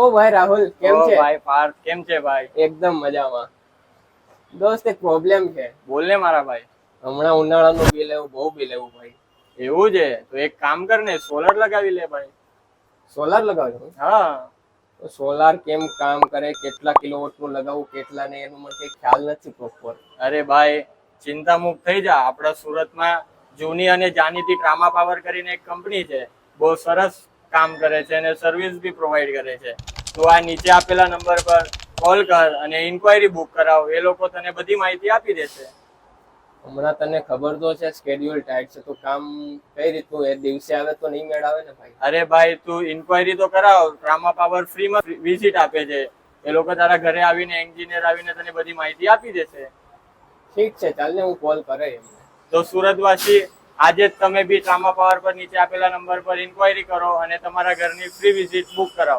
ઓ ભાઈ રાહુલ કેમ છે? ભાઈ પાર્થ કેમ છે ભાઈ? એકદમ મજામાં. દોસ્ત એક પ્રોબ્લેમ છે. બોલ ને મારા ભાઈ. હમણાં ઉનાળાનું બિલ એવું બહુ બિલ એવું ભાઈ. એવું છે? તો એક કામ કર ને સોલર લગાવી લે ભાઈ. સોલાર લગાવજો હા. સોલાર કેમ કામ કરે કેટલા કિલોવોટનું લગાવવું કેટલા ને એનું મને કઈ ખ્યાલ નથી પ્રોપર અરે ભાઈ ચિંતા મુક્ત થઈ જા. આપણા સુરતમાં જૂની અને જાણીતી ટ્રામા પાવર કરીને એક કંપની છે. બહુ સરસ કામ કરે છે અને સર્વિસ બી પ્રોવાઈડ કરે છે. તો આ નીચે આપેલા નંબર પર કોલ કર અને ઇન્ક્વાયરી બુક કરાવ. એ લોકો તને બધી માહિતી આપી દેશે. હમણાં તને ખબર તો છે સ્કેડ્યુલ ટાઈટ છે. તો કામ કઈ રીતનું એ દિવસે આવે તો નહીં મેળ આવે ને ભાઈ? અરે ભાઈ તું ઇન્ક્વાયરી તો કરાવ. ટ્રામા પાવર ફ્રીમાં વિઝિટ આપે છે. એ લોકો તારા ઘરે આવીને એન્જિનિયર આવીને તને બધી માહિતી આપી દેશે. ઠીક છે ચાલને હું કોલ કરે એમને તો સુરતવાસી આજે જ તમે બી ટ્રામા પાવર પર નીચે આપેલા નંબર પર ઇન્ક્વાયરી કરો અને તમારા ઘરની ફ્રી વિઝિટ બુક કરાવો.